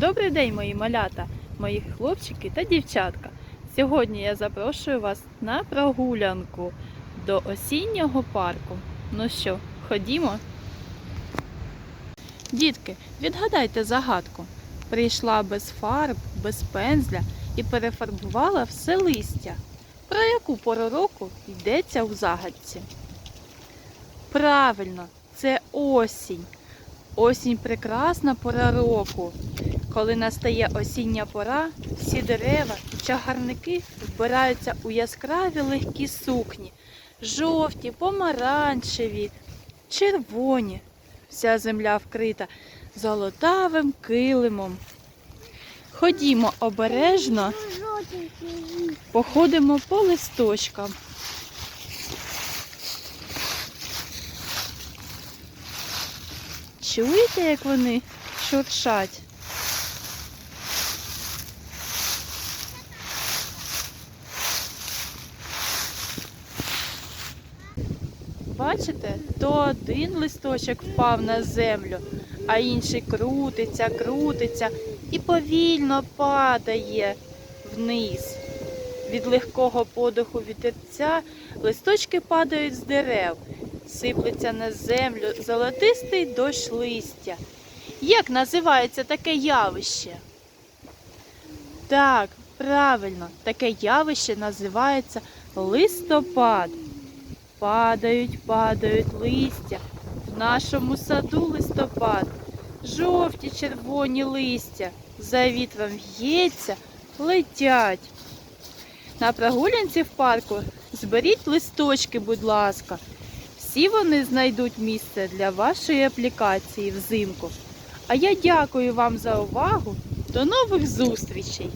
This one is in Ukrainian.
Добрий день, мої малята, мої хлопчики та дівчатка. Сьогодні я запрошую вас на прогулянку до осіннього парку. Ну що, ходімо? Дітки, відгадайте загадку. Прийшла без фарб, без пензля і перефарбувала все листя. Про яку пору року йдеться у загадці? Правильно, це осінь. Осінь прекрасна пора року. Коли настає осіння пора, всі дерева і чагарники вбираються у яскраві легкі сукні, жовті, помаранчеві, червоні. Вся земля вкрита золотавим килимом. Ходімо обережно, походимо по листочкам. Чуєте, як вони шуршать? Бачите, то один листочок впав на землю, а інший крутиться, крутиться і повільно падає вниз. Від легкого подиху вітерця листочки падають з дерев, сиплеться на землю золотистий дощ листя. Як називається таке явище? Так, правильно, таке явище називається листопад. Падають, падають листя. В нашому саду листопад. Жовті червоні листя. За вітром в'ється, летять. На прогулянці в парку зберіть листочки, будь ласка. Всі вони знайдуть місце для вашої аплікації взимку. А я дякую вам за увагу. До нових зустрічей!